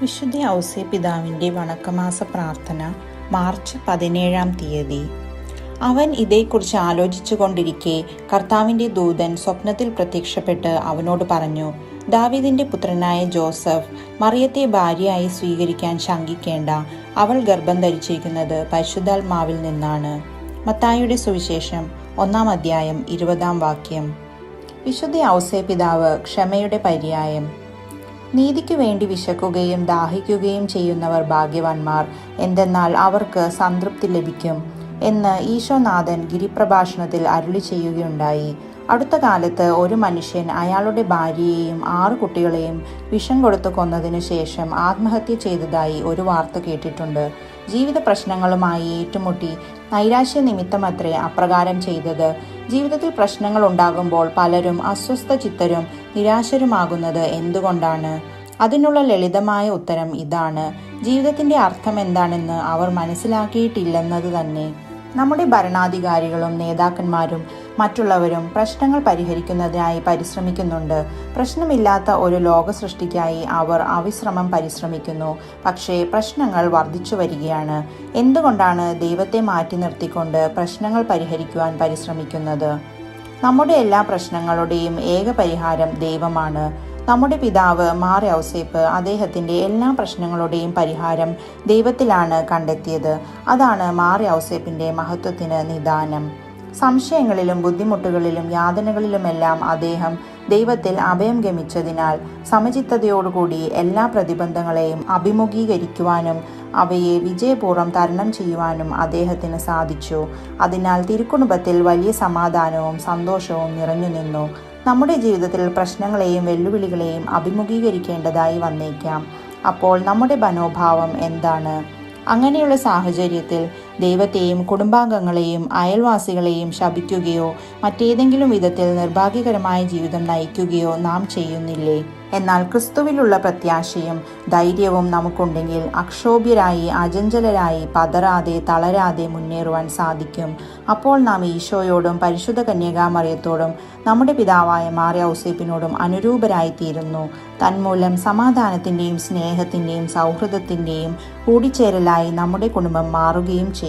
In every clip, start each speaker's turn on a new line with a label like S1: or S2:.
S1: വിശുദ്ധ ഔസേ പിതാവിന്റെ വണക്കമാസ പ്രാർത്ഥന മാർച്ച് പതിനേഴാം തീയതി. അവൻ ഇതേക്കുറിച്ച് ആലോചിച്ചു കൊണ്ടിരിക്കെ കർത്താവിന്റെ ദൂതൻ സ്വപ്നത്തിൽ പ്രത്യക്ഷപ്പെട്ട് അവനോട് പറഞ്ഞു ദാവിദിന്റെ പുത്രനായ ജോസഫ് മറിയത്തെ ഭാര്യയായി സ്വീകരിക്കാൻ ശങ്കിക്കേണ്ട. അവൾ ഗർഭം ധരിച്ചിരിക്കുന്നത് പരിശുദ്ധാത്മാവിൽ നിന്നാണ്. മത്തായിയുടെ സുവിശേഷം ഒന്നാം അധ്യായം ഇരുപതാം വാക്യം. വിശുദ്ധ ഔസേ പിതാവ് ക്ഷമയുടെ പര്യായം. നീതിക്കു വേണ്ടി വിശക്കുകയും ദാഹിക്കുകയും ചെയ്യുന്നവർ ഭാഗ്യവാന്മാർ. എന്തെന്നാൽ അവർക്ക് സംതൃപ്തി ലഭിക്കും എന്ന് ഈശോനാഥൻ ഗിരിപ്രഭാഷണത്തിൽ അരുളി ചെയ്യുകയുണ്ടായി. അടുത്ത കാലത്ത് ഒരു മനുഷ്യൻ അയാളുടെ ഭാര്യയെയും ആറു കുട്ടികളെയും വിഷം കൊടുത്തു കൊന്നതിനു ശേഷം ആത്മഹത്യ ചെയ്തതായി ഒരു വാർത്ത കേട്ടിട്ടുണ്ട്. ജീവിത പ്രശ്നങ്ങളുമായി ഏറ്റുമുട്ടി നൈരാശ്യ നിമിത്തമത്രേ അപ്രകാരം ചെയ്തത്. ജീവിതത്തിൽ പ്രശ്നങ്ങൾ ഉണ്ടാകുമ്പോൾ പലരും അസ്വസ്ഥ ചിത്തരും നിരാശരുമാകുന്നത് എന്തുകൊണ്ടാണ്? അതിനുള്ള ലളിതമായ ഉത്തരം ഇതാണ്. ജീവിതത്തിന്റെ അർത്ഥം എന്താണെന്ന് അവർ മനസ്സിലാക്കിയിട്ടില്ലെന്നത് തന്നെ. നമ്മുടെ ഭരണാധികാരികളും നേതാക്കന്മാരും മറ്റുള്ളവരും പ്രശ്നങ്ങൾ പരിഹരിക്കുന്നതിനായി പരിശ്രമിക്കുന്നുണ്ട്. പ്രശ്നമില്ലാത്ത ഒരു ലോക സൃഷ്ടിക്കായി അവർ അവിശ്രമം പരിശ്രമിക്കുന്നു. പക്ഷേ പ്രശ്നങ്ങൾ വർദ്ധിച്ചു വരികയാണ്. എന്തുകൊണ്ടാണ് ദൈവത്തെ മാറ്റി നിർത്തിക്കൊണ്ട് പ്രശ്നങ്ങൾ പരിഹരിക്കുവാൻ പരിശ്രമിക്കുന്നത്? നമ്മുടെ എല്ലാ പ്രശ്നങ്ങളുടെയും ഏക പരിഹാരം ദൈവമാണ്. നമ്മുടെ പിതാവ് മാർ ഔസേപ്പ് അദ്ദേഹത്തിന്റെ എല്ലാ പ്രശ്നങ്ങളുടെയും പരിഹാരം ദൈവത്തിലാണ് കണ്ടെത്തിയത്. അതാണ് മാർ ഔസേപ്പിന്റെ മഹത്വത്തിന് നിദാനം. സംശയങ്ങളിലും ബുദ്ധിമുട്ടുകളിലും യാതനകളിലുമെല്ലാം അദ്ദേഹം ദൈവത്തിൽ അഭയം ഗമിച്ചതിനാൽ സമചിത്തതയോടുകൂടി എല്ലാ പ്രതിബന്ധങ്ങളെയും അഭിമുഖീകരിക്കുവാനും അവയെ വിജയപൂർവം തരണം ചെയ്യുവാനും അദ്ദേഹത്തിന് സാധിച്ചു. അതിനാൽ തിരുക്കുടുംബത്തിൽ വലിയ സമാധാനവും സന്തോഷവും നിറഞ്ഞു നിന്നു. നമ്മുടെ ജീവിതത്തിൽ പ്രശ്നങ്ങളെയും വെല്ലുവിളികളെയും അഭിമുഖീകരിക്കേണ്ടതായി വന്നേക്കാം. അപ്പോൾ നമ്മുടെ മനോഭാവം എന്താണ്? അങ്ങനെയുള്ള സാഹചര്യത്തിൽ ദൈവത്തെയും കുടുംബാംഗങ്ങളെയും അയൽവാസികളെയും ശപിക്കുകയോ മറ്റേതെങ്കിലും വിധത്തിൽ നിർഭാഗ്യകരമായ ജീവിതം നയിക്കുകയോ നാം ചെയ്യുന്നില്ലേ? എന്നാൽ ക്രിസ്തുവിലുള്ള പ്രത്യാശയും ധൈര്യവും നമുക്കുണ്ടെങ്കിൽ അക്ഷോഭ്യരായി അജഞ്ചലരായി പതറാതെ തളരാതെ മുന്നേറുവാൻ സാധിക്കും. അപ്പോൾ നാം ഈശോയോടും പരിശുദ്ധ കന്യകാമറിയത്തോടും നമ്മുടെ പിതാവായ മാറിയ ഔസേപ്പിനോടും അനുരൂപരായി തീരുന്നു തന്മൂലം സമാധാനത്തിന്റെയും സ്നേഹത്തിന്റെയും സൗഹൃദത്തിന്റെയും കൂടിച്ചേരലായി നമ്മുടെ കുടുംബം മാറുകയും ചെയ്യും.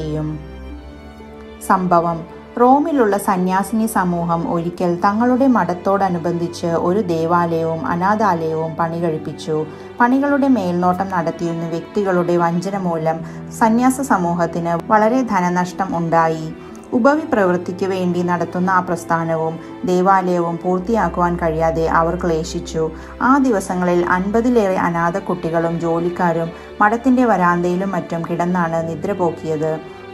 S1: സംഭവം. റോമിലുള്ള സന്യാസിനി സമൂഹം ഒരിക്കൽ തങ്ങളുടെ മഠത്തോടനുബന്ധിച്ച് ഒരു ദേവാലയവും അനാഥാലയവും പണി കഴിപ്പിച്ചു. പണികളുടെ മേൽനോട്ടം നടത്തിയിരുന്ന വ്യക്തികളുടെ വഞ്ചന മൂലം സന്യാസ സമൂഹത്തിന് വളരെ ധനനഷ്ടം ഉണ്ടായി. ഉപവി പ്രവൃത്തിക്ക് വേണ്ടി നടത്തുന്ന ആ പ്രസ്ഥാനവും ദേവാലയവും പൂർത്തിയാക്കുവാൻ കഴിയാതെ അവർ ക്ലേശിച്ചു. ആ ദിവസങ്ങളിൽ അൻപതിലേറെ അനാഥ കുട്ടികളും ജോലിക്കാരും മഠത്തിന്റെ വരാന്തയിലും മറ്റും കിടന്നാണ് നിദ്ര പോക്കിയത്.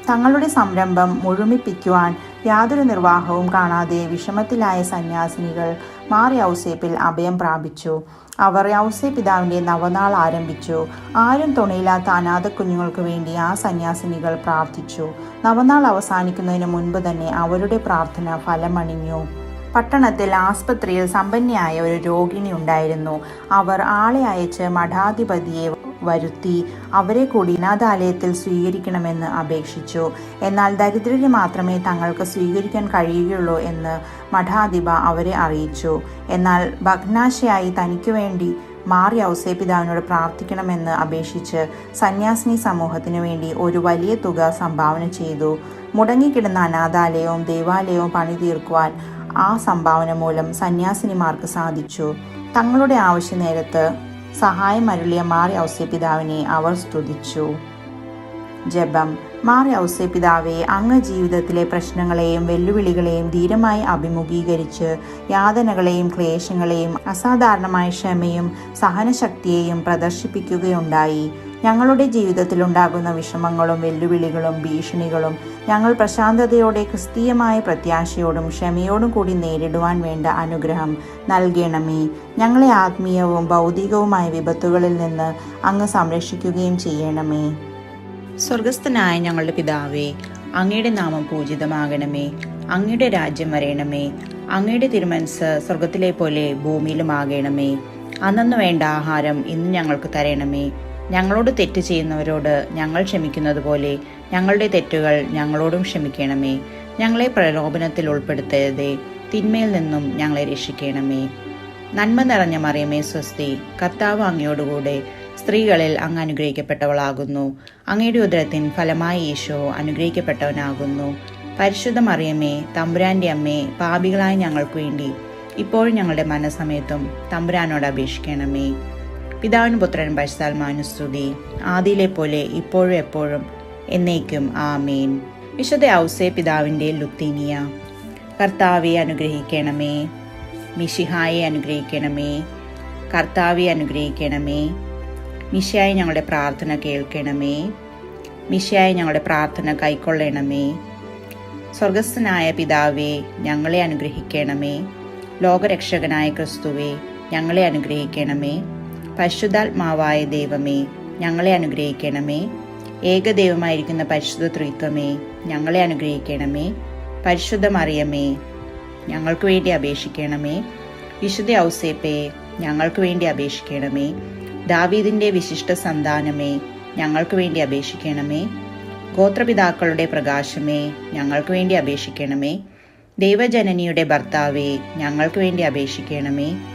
S1: തങ്ങളുടെ സംരംഭം മുഴുമിപ്പിക്കുവാൻ യാതൊരു നിർവാഹവും കാണാതെ വിഷമത്തിലായ സന്യാസിനികൾ മാറി ഔസേപ്പിൽ അഭയം പ്രാപിച്ചു. അവർ ഔസേ പിതാവിന്റെ നവനാൾ ആരംഭിച്ചു. ആരും തുണയില്ലാത്ത അനാഥ കുഞ്ഞുങ്ങൾക്ക് വേണ്ടി ആ സന്യാസിനികൾ പ്രാർത്ഥിച്ചു. നവനാൾ അവസാനിക്കുന്നതിന് മുൻപ് തന്നെ അവരുടെ പ്രാർത്ഥന ഫലമണിഞ്ഞു. പട്ടണത്തിൽ ആസ്പത്രിയിൽ സമ്പന്നയായ ഒരു രോഗിണി ഉണ്ടായിരുന്നു. അവർ ആളെ അയച്ച് മഠാധിപതിയെ വരുത്തി അവരെ കൂടി അനാഥാലയത്തിൽ സ്വീകരിക്കണമെന്ന് അപേക്ഷിച്ചു. എന്നാൽ ദരിദ്രരെ മാത്രമേ തങ്ങൾക്ക് സ്വീകരിക്കാൻ കഴിയുകയുള്ളൂ എന്ന് മഠാധിപ അവരെ അറിയിച്ചു. എന്നാൽ ഭഗ്നാശയായി തനിക്കു വേണ്ടി മാറി ഔസേപിതാവിനോട് പ്രാർത്ഥിക്കണമെന്ന് അപേക്ഷിച്ച് സന്യാസിനി സമൂഹത്തിനു വേണ്ടി ഒരു വലിയ തുക സംഭാവന ചെയ്തു. മുടങ്ങിക്കിടന്ന അനാഥാലയവും ദേവാലയവും പണി തീർക്കുവാൻ ആ സംഭാവന മൂലം സന്യാസിനിമാർക്ക് സാധിച്ചു. തങ്ങളുടെ ആവശ്യ നേരത്ത് സഹായം അരുളിയ മാറി ഔസ്യപിതാവിനെ അവർ സ്തുതിച്ചു. ജപം. മാറി ഔസ്യപിതാവെ അങ്ങ് ജീവിതത്തിലെ പ്രശ്നങ്ങളെയും വെല്ലുവിളികളെയും ധീരമായി അഭിമുഖീകരിച്ച് യാതനകളെയും ക്ലേശങ്ങളെയും അസാധാരണമായ ക്ഷമയും സഹനശക്തിയെയും പ്രദർശിപ്പിക്കുകയുണ്ടായി. ഞങ്ങളുടെ ജീവിതത്തിലുണ്ടാകുന്ന വിഷമങ്ങളും വെല്ലുവിളികളും ഭീഷണികളും ഞങ്ങൾ പ്രശാന്തതയോടെ ക്രിസ്തീയമായ പ്രത്യാശയോടും ക്ഷമയോടും കൂടി നേരിടുവാൻ വേണ്ട അനുഗ്രഹം നൽകണമേ. ഞങ്ങളെ ആത്മീയവും ഭൗതികവുമായ വിപത്തുകളിൽ നിന്ന് അങ്ങ് സംരക്ഷിക്കുകയും ചെയ്യണമേ. സ്വർഗസ്ഥനായ ഞങ്ങളുടെ പിതാവേ അങ്ങയുടെ നാമം പൂജിതമാകണമേ. അങ്ങയുടെ രാജ്യം വരയണമേ അങ്ങയുടെ തിരുമനസ് സ്വർഗത്തിലെ പോലെ ഭൂമിയിലും ആകണമേ അന്നു വേണ്ട ആഹാരം ഇന്ന് ഞങ്ങൾക്ക് തരണമേ. ഞങ്ങളോട് തെറ്റ് ചെയ്യുന്നവരോട് ഞങ്ങൾ ക്ഷമിക്കുന്നത് പോലെ ഞങ്ങളുടെ തെറ്റുകൾ ഞങ്ങളോടും ക്ഷമിക്കണമേ. ഞങ്ങളെ പ്രലോഭനത്തിൽ ഉൾപ്പെടുത്തരുതേ. തിന്മയിൽ നിന്നും ഞങ്ങളെ രക്ഷിക്കണമേ. നന്മ നിറഞ്ഞ മറിയമേ സ്വസ്തി. കർത്താവ് അങ്ങയോടുകൂടെ സ്ത്രീകളിൽ അങ്ങ് അനുഗ്രഹിക്കപ്പെട്ടവളാകുന്നു. അങ്ങയുടെ ഉദരത്തിൻ ഫലമായി ഈശോ അനുഗ്രഹിക്കപ്പെട്ടവനാകുന്നു. പരിശുദ്ധ മറിയമ്മേ തമ്പുരാന്റെ അമ്മേ പാപികളായ ഞങ്ങൾക്ക് വേണ്ടി ഇപ്പോഴും ഞങ്ങളുടെ മനസ്സമയത്തും തമ്പുരാനോട് അപേക്ഷിക്കണമേ. പിതാവിനും പുത്രൻ പരിശുദ്ധാത്മാനുസ്തുതി ആദിയിലെ പോലെ ഇപ്പോഴും എപ്പോഴും എന്നേക്കും ആമേൻ. വിശുദ്ധ ഔസേ പിതാവിന്റെ ലുത്തീനിയ കർത്താവെ അനുഗ്രഹിക്കണമേ. മിഷിഹായെ അനുഗ്രഹിക്കണമേ. കർത്താവെ അനുഗ്രഹിക്കണമേ. മിഷയായി ഞങ്ങളുടെ പ്രാർത്ഥന കേൾക്കണമേ. മിഷയായി ഞങ്ങളുടെ പ്രാർത്ഥന കൈക്കൊള്ളണമേ. സ്വർഗസ്ഥനായ പിതാവേ ഞങ്ങളെ അനുഗ്രഹിക്കണമേ. ലോകരക്ഷകനായ ക്രിസ്തുവേ ഞങ്ങളെ അനുഗ്രഹിക്കണമേ. പരിശുദ്ധാത്മാവായ ദൈവമേ ഞങ്ങളെ അനുഗ്രഹിക്കണമേ. ഏകദൈവമായിരിക്കുന്ന പരിശുദ്ധ ത്രിത്വമേ ഞങ്ങളെ അനുഗ്രഹിക്കണമേ. പരിശുദ്ധ മറിയമേ ഞങ്ങൾക്ക് വേണ്ടി അപേക്ഷിക്കണമേ. വിശുദ്ധ ഔസേപ്പേ ഞങ്ങൾക്ക് വേണ്ടി അപേക്ഷിക്കണമേ. ദാവീദിന്റെ വിശിഷ്ട സന്താനമേ ഞങ്ങൾക്ക് വേണ്ടി അപേക്ഷിക്കണമേ. ഗോത്രപിതാക്കളുടെ പ്രകാശമേ ഞങ്ങൾക്ക് വേണ്ടി അപേക്ഷിക്കണമേ. ദൈവജനനിയുടെ ഭർത്താവേ ഞങ്ങൾക്ക് വേണ്ടി അപേക്ഷിക്കണമേ.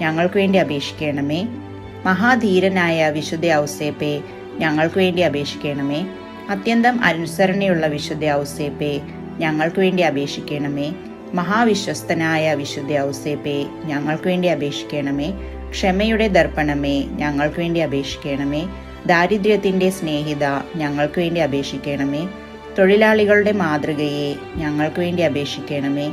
S1: ഞങ്ങൾക്ക് വേണ്ടി അപേക്ഷിക്കണമേ. മഹാധീരനായ വിശുദ്ധ ഔസേപ്പെ ഞങ്ങൾക്ക് വേണ്ടി അപേക്ഷിക്കണമേ. അത്യന്തം അനുസരണയുള്ള വിശുദ്ധ ഔസേപ്പെ ഞങ്ങൾക്ക് വേണ്ടി അപേക്ഷിക്കണമേ. മഹാവിശ്വസ്തനായ വിശുദ്ധ ഔസേപ്പെ ഞങ്ങൾക്ക് വേണ്ടി അപേക്ഷിക്കണമേ. ക്ഷമയുടെ ദർപ്പണമേ ഞങ്ങൾക്ക് വേണ്ടി അപേക്ഷിക്കണമേ. ദാരിദ്ര്യത്തിന്റെ സ്നേഹിത ഞങ്ങൾക്ക് വേണ്ടി അപേക്ഷിക്കണമേ. തൊഴിലാളികളുടെ മാതൃകയെ ഞങ്ങൾക്ക് വേണ്ടി അപേക്ഷിക്കണമേ.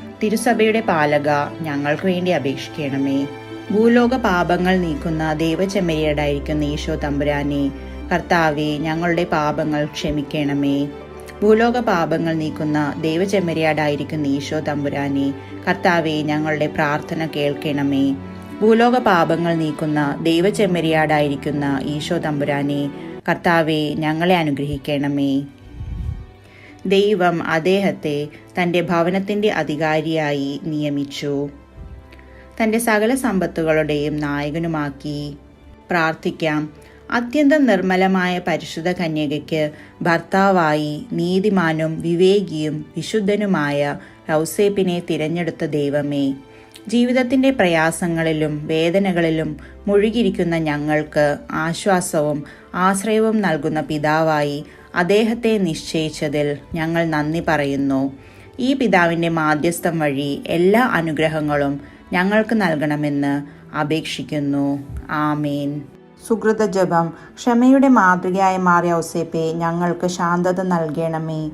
S1: തിരുസഭയുടെ പാലക ഞങ്ങൾക്ക് വേണ്ടി അപേക്ഷിക്കണമേ. ഭൂലോക പാപങ്ങൾ നീക്കുന്ന ദൈവചെമ്മരിയടായിരിക്കുന്ന ഈശോ തമ്പുരാനെ. കർത്താവെ ഞങ്ങളുടെ പാപങ്ങൾ ക്ഷമിക്കണമേ. ഭൂലോക പാപങ്ങൾ നീക്കുന്ന ദൈവചെമ്മരിയാടായിരിക്കുന്ന ഈശോ തമ്പുരാനെ. കർത്താവെ ഞങ്ങളുടെ പ്രാർത്ഥന കേൾക്കണമേ. ഭൂലോക പാപങ്ങൾ നീക്കുന്ന ദൈവചെമ്മരിയാടായിരിക്കുന്ന ഈശോ തമ്പുരാനെ. കർത്താവെ ഞങ്ങളെ അനുഗ്രഹിക്കണമേ. ദൈവം അദ്ദേഹത്തെ തന്റെ ഭവനത്തിന്റെ അധികാരിയായി നിയമിച്ചു. തന്റെ സകല സമ്പത്തുകളുടെയും നായകനുമാക്കി. പ്രാർത്ഥിക്കാം. അത്യന്തം നിർമ്മലമായ പരിശുദ്ധ കന്യകയ്ക്ക് ഭർത്താവായി നീതിമാനും വിവേകിയും വിശുദ്ധനുമായ റൗസേപ്പിനെ തിരഞ്ഞെടുത്ത ദൈവമേ ജീവിതത്തിന്റെ പ്രയാസങ്ങളിലും വേദനകളിലും മുഴുകിയിരിക്കുന്ന ഞങ്ങൾക്ക് ആശ്വാസവും ആശ്രയവും നൽകുന്ന പിതാവായി അദ്ദേഹത്തെ നിശ്ചയിച്ചതിൽ ഞങ്ങൾ നന്ദി പറയുന്നു. ഈ പിതാവിന്റെ മാധ്യസ്ഥം വഴി എല്ലാ അനുഗ്രഹങ്ങളും ഞങ്ങൾക്ക് നൽകണമെന്ന് അപേക്ഷിക്കുന്നു. ആമേൻ. സുഹൃത ജപം ക്ഷമയുടെ മാതൃകയായി മാറിയ ഔസേപ്പെ ഞങ്ങൾക്ക് ശാന്തത നൽകണമേ.